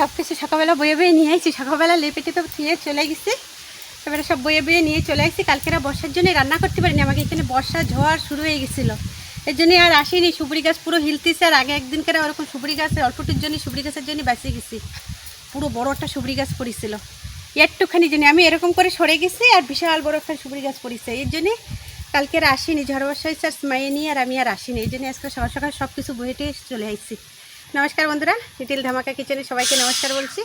সব কিছু সকালবেলা বয়ে বয়ে নিয়ে আসছি সকালবেলা লেপেটে তো থুয়ে চলে গেছি। এবারে সব বয়ে বয়ে নিয়ে চলে আসছি কালকেরা বর্ষার জন্য রান্না করতে পারিনি। আমাকে এখানে বর্ষা ঝড় শুরু হয়ে গেছিল। এর জন্য আর আসিনি। সুপুরি গাছ পুরো হিলতেছে আর আগে একদিন করে ওরকম সুপুরি গাছ অল্পটির জন্য, সুপুরি গাছের জন্য বাঁচিয়ে গেছি। পুরো বড় একটা সুপুরি গাছ পড়েছিল। একটুখানি জন্য। আমি এরকম করে সরে গেছি আর বিশাল বড় একটা সুপুরি গাছ পড়েছে। এর জন্যে কালকে আর আসিনি। ঝড় বর্ষা হয়েছে আর স্মাইয়ে নিয়ে আর আমি আর আসিনি। এই জন্য আজকে সকাল সকাল সব কিছু বইটে চলে আসছি নমস্কার বন্ধুরা লিটিল ধামাকা কিচেনে সবাইকে নমস্কার বলছি।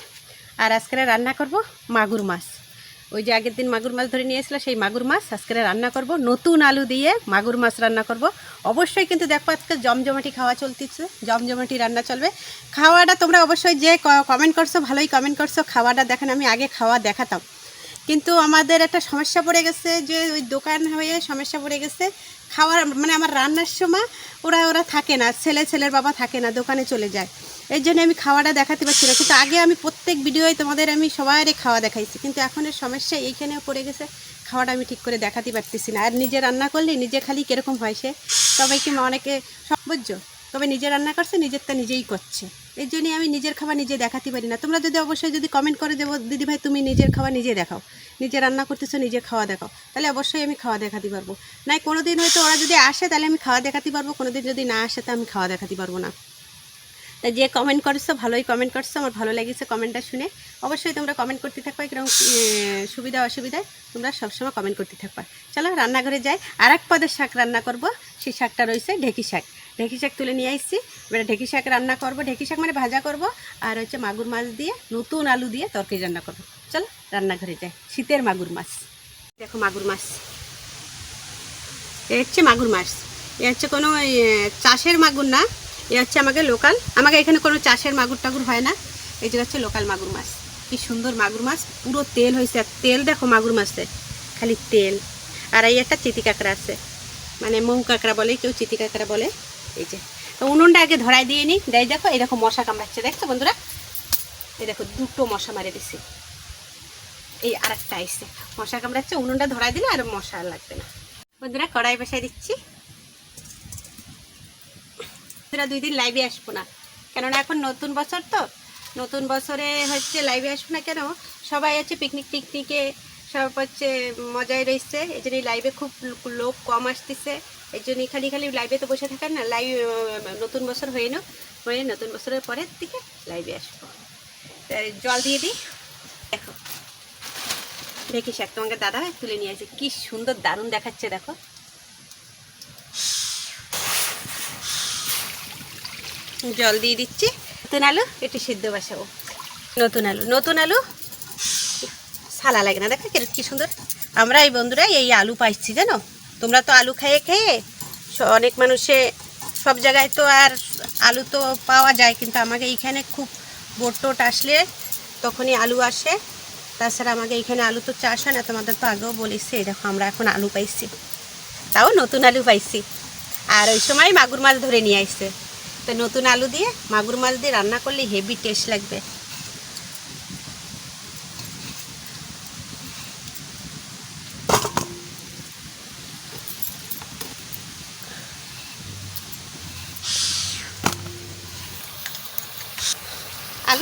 আর আজকে রান্না করব মাগুর মাছ। ওই যে আগের দিন মাগুর মাছ ধরে নিয়ে এসেছিল, সেই মাগুর মাছ আজকে রান্না করব। নতুন আলু দিয়ে মাগুর মাছ রান্না করব। অবশ্যই কিন্তু দেখো আজকে জমজমাটি খাওয়া চলতেছে, জমজমাটি রান্না চলবে। খাওয়াটা তোমরা অবশ্যই যে কমেন্ট করছ, ভালোই কমেন্ট করছ। খাওয়াটা দেখেন, আমি আগে খাওয়া দেখাতাম। কিন্তু আমাদের একটা সমস্যা পড়ে গেছে যে ওই দোকান হয়ে সমস্যা পড়ে গেছে। খাওয়ার মানে আমার রান্নার সময় ওরা ওরা থাকে না, ছেলে, ছেলের বাবা থাকে না, দোকানে চলে যায়। এর জন্য আমি খাওয়াটা দেখাতে পারছি না। কিন্তু আগে আমি প্রত্যেক ভিডিওয় তোমাদের আমি সবাইরে খাওয়া দেখাইছি। কিন্তু এখন এর সমস্যা এইখানেও পড়ে গেছে। খাওয়াটা আমি ঠিক করে দেখাতে পারতেছি না। আর নিজে রান্না করলে নিজে খালি কীরকম হয় সে? সবাইকে অনেকে, সব বুঝছ? তবে নিজে রান্না করছে, নিজেরটা নিজেই করছে। এই জন্যই আমি নিজের খাবার নিজে দেখাতে পারি না। তোমরা যদি অবশ্যই যদি কমেন্ট করে দেবো, দিদি ভাই, তুমি নিজের খাওয়া নিজে দেখাও। নিজে রান্না করতেছো, নিজে খাওয়া দেখাও। তাহলে অবশ্যই আমি খাওয়া দেখাতে পারব। নাই কোনো দিন হয়তো ওরা যদি আসে, তাহলে আমি খাওয়া দেখাতে পারব। কোনো দিন যদি না আসে, তো আমি খাওয়া দেখাতে পারব না। তা যে কমেন্ট করছ, ভালোই কমেন্ট করছ। আমার ভালো লেগেছে কমেন্টটা শুনে। অবশ্যই তোমরা কমেন্ট করতে থাকবা কীরকম সুবিধা, অসুবিধায় তোমরা সবসময় কমেন্ট করতে থাকবা। চলো, রান্নাঘরে যাই। আর এক পদের শাক রান্না করব। সেই শাকটা রয়েছে, ঢেকি শাক। ঢেকি শাক তুলে নিয়ে আসছি এবারে ঢেকি শাক রান্না করব। ঢেকি শাক মানে ভাজা করব। আর হচ্ছে মাগুর মাছ দিয়ে, নতুন আলু দিয়ে তরকারি রান্না করব। চলো, রান্নাঘরে যাই। শীতের মাগুর মাছ। দেখো মাগুর মাছ। এ হচ্ছে মাগুর মাছ। এ হচ্ছে কোনো চাষের মাগুর না। এ হচ্ছে আমাকে লোকাল। আমাকে এখানে কোনো চাষের মাগুর টাগুর হয় না। এই যে হচ্ছে লোকাল মাগুর মাছ। কি সুন্দর মাগুর মাছ। পুরো তেল হয়েছে আর তেল দেখো মাগুর মাছে। খালি তেল। আর এই একটা চিতি কাঁকড়া আছে। মানে মৌ কাঁকড়া বলে, কেউ চিতি কাঁকড়া বলে। এই যে। তো উনুনটা আগে ধরাই দিয়ে নিই। দেয় দেখো, এই দেখো মশা কামড়াচ্ছে, দেখছ বন্ধুরা? এই দেখো, দুটো মশা মারে দিছে। এই আর একটা আইসে মশা কামড়াচ্ছে, উনুনটা ধরাই দিলে আর মশা লাগবে না। বন্ধুরা, কড়াই বসাই দিচ্ছি। বন্ধুরা, দুই দিন লাইভে আসব না। কেননা এখন নতুন বছর তো। নতুন বছরে হচ্ছে লাইভে আসব না কেন? সবাই হচ্ছে পিকনিক টিকনিকে সব হচ্ছে মজায় রয়েছে এই জন্য লাইভে খুব লোক কম আসতেছে। এই জন্য খালি খালি লাইভে তো বসে থাকার না লাইভ নতুন বছর হয়ে নো, হয়ে নতুন বছরের পরের দিকে লাইভে আসব। জল দিয়ে দিই। দেখো। দেখি শাক তোমাকে দাদা তুলে নিয়ে আসে। কি সুন্দর দারুণ দেখাচ্ছে, দেখো। জল দিয়ে দিচ্ছি। নতুন আলু, একটু সিদ্ধ বসাবো। নতুন আলু নতুন আলু। সালা লাগে না। দেখো কি সুন্দর। আমরা এই বন্ধুরা এই আলু পাইছি, জানো? তোমরা তো আলু খেয়ে খেয়ে অনেক মানুষে সব জায়গায় তো আর আলু তো পাওয়া যায়, কিন্তু আমাকে এইখানে খুব বোট আসলে তখনই আলু আসে। তাছাড়া আমাকে এইখানে আলু তো চাষ হয় না, তোমাদের তো আগেও বলেছি, দেখো আমরা এখন আলু পাইছি। তাও নতুন আলু পাইছি। আর ওই সময় মাগুর মাছ ধরে নিয়ে আসছে তো নতুন আলু দিয়ে মাগুর মাছ দিয়ে রান্না করলে হেভি টেস্ট লাগবে।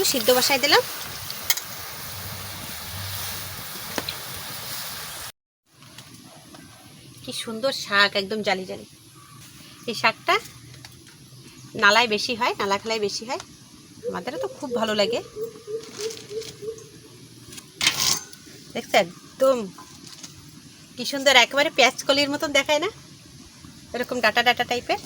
আলু সিদ্ধ বসাই দিলাম। কি সুন্দর শাক, একদম জালি জালি। এই শাকটা নালায় বেশি হয়, নালা খেলায় বেশি হয়। আমাদেরও তো খুব ভালো লাগে। দেখছ একদম কি সুন্দর, একেবারে পেঁয়াজ কলির মতন দেখায় না? এরকম ডাটা ডাটা টাইপের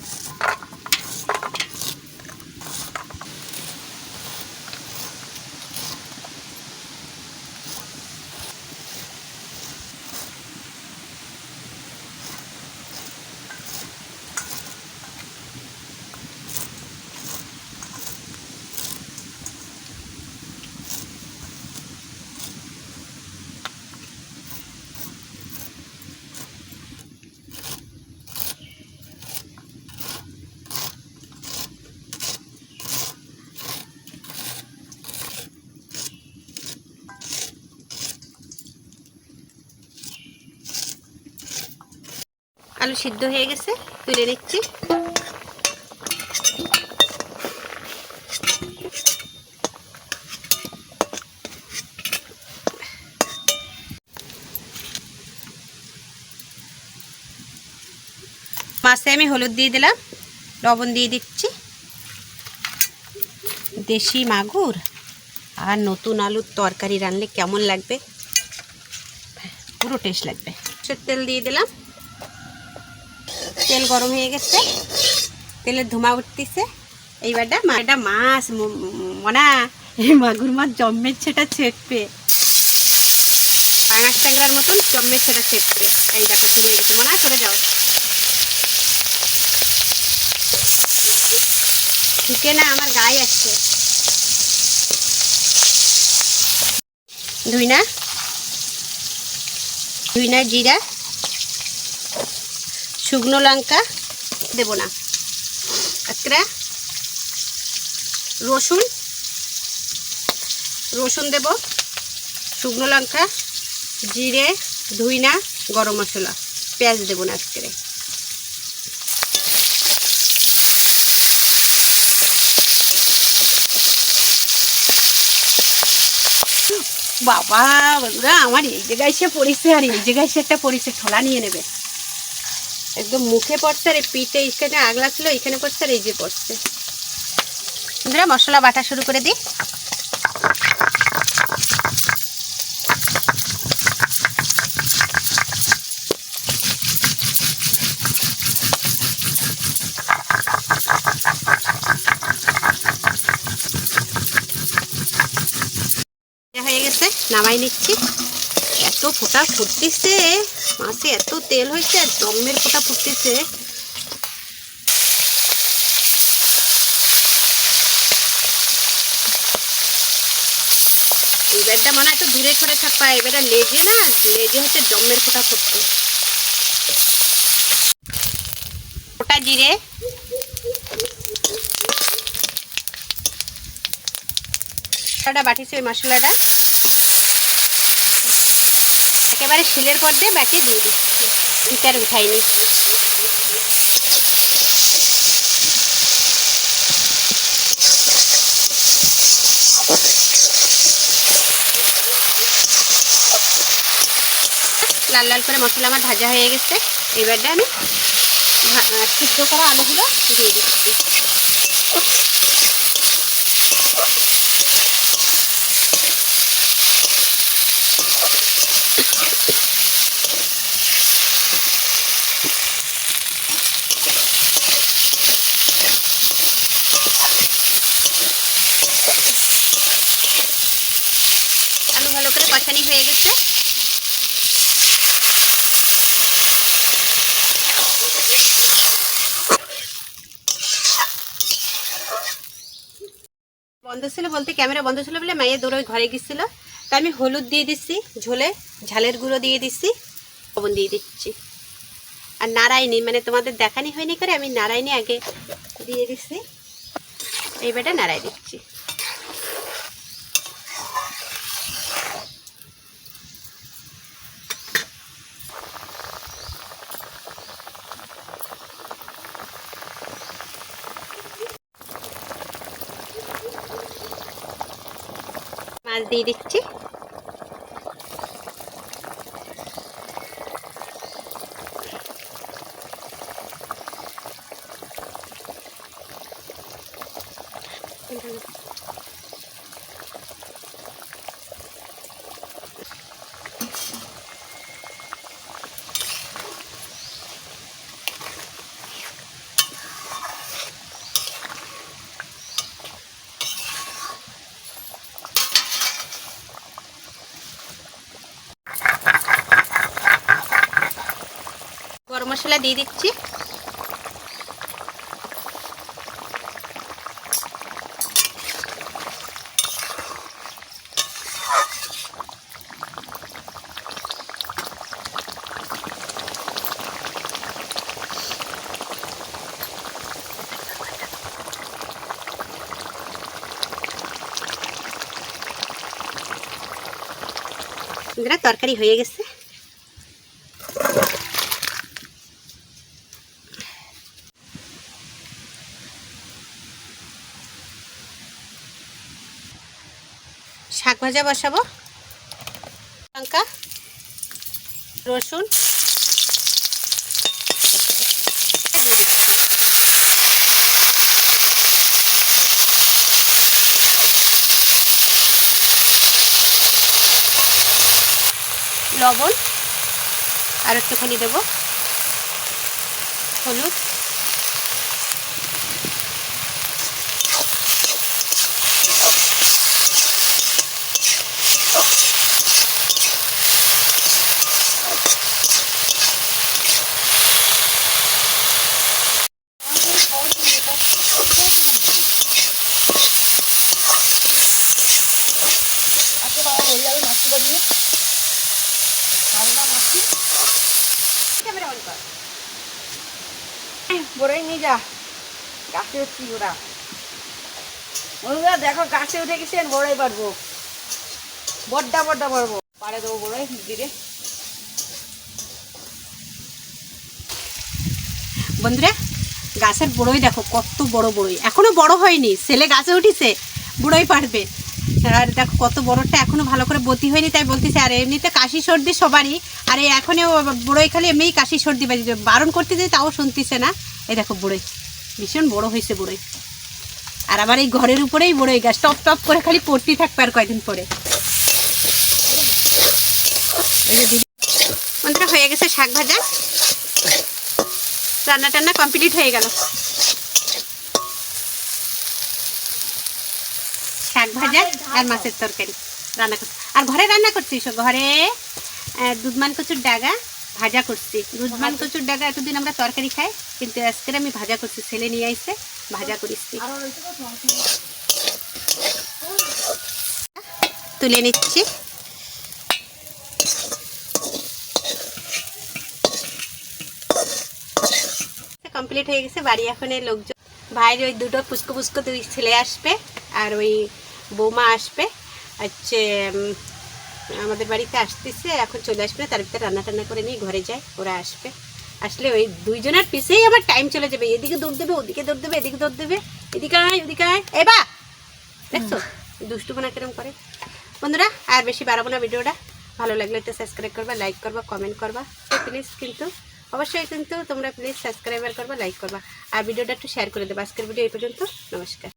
আলু সিদ্ধ হয়ে গেছে, তুলে নিচ্ছি। মাছে আমি হলুদ দিয়ে দিলাম, লবণ দিয়ে দিচ্ছি। দেশি মাগুর আর নতুন আলুর তরকারি রানলে কেমন লাগবে? পুরো টেস্ট লাগবে। তেল দিয়ে দিলাম। তেল গরম হয়ে গেছে। তেলের ধোঁয়া উঠতেছে। এইবারটা এটা মাছ মনা। এই মাগুর মাছ জম্মের সেটা ছেটবে। পাঁচ টাকার মতন জম্মের সেটা ছেটবে। এই দেখো হয়ে গেছে মনে করে যাও। ঢুকে না, আমার গায়ে আসছে। ধুই না। ধুই না, জিরা। শুকনো লঙ্কা দেব না। একটা রসুন রসুন দেব, শুকনো লঙ্কা, জিরে ধুই না গরম মশলা, পেঁয়াজ দেবো না আজকে। বাবা বন্ধুরা, আমার এই জায়গায় সে পড়েছে আর এই জায়গায় সে একটা পড়েছে, ঠোলা নিয়ে নেবে। একদম মুখে পড়ছে আর পিঠে, এখানে আগলা ছিল, এখানে পড়ছে আর এই যে পড়ছে। বন্ধুরা, মশলা, বাটা শুরু করে দিই। হয়ে গেছে, নামাই নিচ্ছি। এত ফোটা ফুটতেছে। মাছে এত তেল হয়েছে আর দমের ফোঁটা ফুটতেছে। এবারটা মনে হয় একটু দূরে সরে থাকবা, এবারটা লেজে না? লেজে হচ্ছে দমের ফোঁটা ফুটছে। ওটা জিরে। বাটিছে ওই মশলাটা। একেবারে শিলের পর দিয়ে বাটি দিয়ে দিচ্ছি। ভিতর উঠাইনি। লাল লাল করে মশলা আমার ভাজা হয়ে গেছে। এবারটা আমি সিদ্ধ করা আলুগুলো দিয়ে দিচ্ছি আলু কষানি হয়ে গেছে। বন্ধ ছিল বলতে ক্যামেরা বন্ধ ছিল বলে মাইয়ের দৌড়ে ঘরে গেছিল। তাই আমি হলুদ দিয়ে দিচ্ছি ঝোলে ঝালের গুঁড়ো দিয়ে দিচ্ছি লবণ দিয়ে দিচ্ছি। আর নারায়ণী মানে তোমাদের দেখানি হয়নি করে, আমি নারায়ণী আগে দিয়ে দিচ্ছি এইবারটা নাড়াই দিচ্ছি। মাছ দিয়ে দিচ্ছি গরম মশলা দিয়ে দিচ্ছি। বন্ধুরা, তরকারি হয়ে গেছে। শাক ভাজা বসাবো। লঙ্কা রসুন লবণ আর একটুখানি দেবো। হলুদ। বড়ই নিয়ে যা। গাছে উঠছি ওরা। বন্ধুরা, দেখো, গাছে উঠে গেছেন বড়ই পারব। বড্ডা বড্ডা পারব। পাড়ে দেবো বড়ই দিদি বন্ধুরা, গাছের বড়ই দেখো, কত বড় বড়ই। এখনও বড় হয়নি, ছেলে গাছে উঠিছে, বুড়োই পারবে। আর দেখো, কত বড়টা এখনও ভালো করে বতি হয়নি, তাই বলতেছে, আর, এমনিতে কাশি সর্দি সবারই। আর, এখনও বড়ই, খালি এমনি কাশি সর্দি বাজে বারণ করতে যে তাও শুনতেছে না। এই দেখো বড়ই। ভীষণ বড় হয়েছে বড়ই। আর আবার এই ঘরের উপরেই বড়ই গাছ। টপ টপ করে খালি পড়তেই থাকবে আর কয়দিন পরে। হয়ে গেছে শাক ভাজা। রান্না টান্না কমপ্লিট হয়ে গেল। শাক ভাজা আর মাছের তরকারি। রান্না করছি। আর ঘরে রান্না করছি ঘরে দুধমান কচুর ডাগা ভাজা করছি। দুধমান কচুর ডাগা এতদিন আমরা তরকারি খাই। কিন্তু আজকে আমি ভাজা করছি, ছেলে নিয়ে আইসে ভাজা করিছি তুলে নিচ্ছি। কমপ্লিট হয়ে গেছে, বাড়ি এখন লোকজন। ভাইয়ের ওই দুটো পুষ্কো পুষ্কো দুই ছেলে আসবে, আর ওই বৌমা আসবে। হচ্ছে আমাদের বাড়িতে আসতেছে, এখন চলে আসবে, তার ভিতরে রান্না টান্না করে নিয়ে ঘরে যায়, ওরা আসবে। আসলে ওই দুইজনের পিছেই আমার টাইম চলে যাবে। এদিকে দৌড় দেবে, ওদিকে দৌড় দেবে, এদিকে দৌড় দেবে, এদিকে আয়, ওদিকে আয়। এবা দেখছ? দুষ্টুপনা কিরম করে। বন্ধুরা, আর বেশি বাড়াবো না ভিডিওটা। ভালো লাগলে একটু সাবস্ক্রাইব করবা লাইক করবা কমেন্ট করবা। প্লিজ কিন্তু, অবশ্যই কিন্তু তোমরা প্লিজ সাবস্ক্রাইবার করবা লাইক করবা। আর ভিডিওটা একটু শেয়ার করে দেবা। আজকের ভিডিও এই পর্যন্ত। নমস্কার।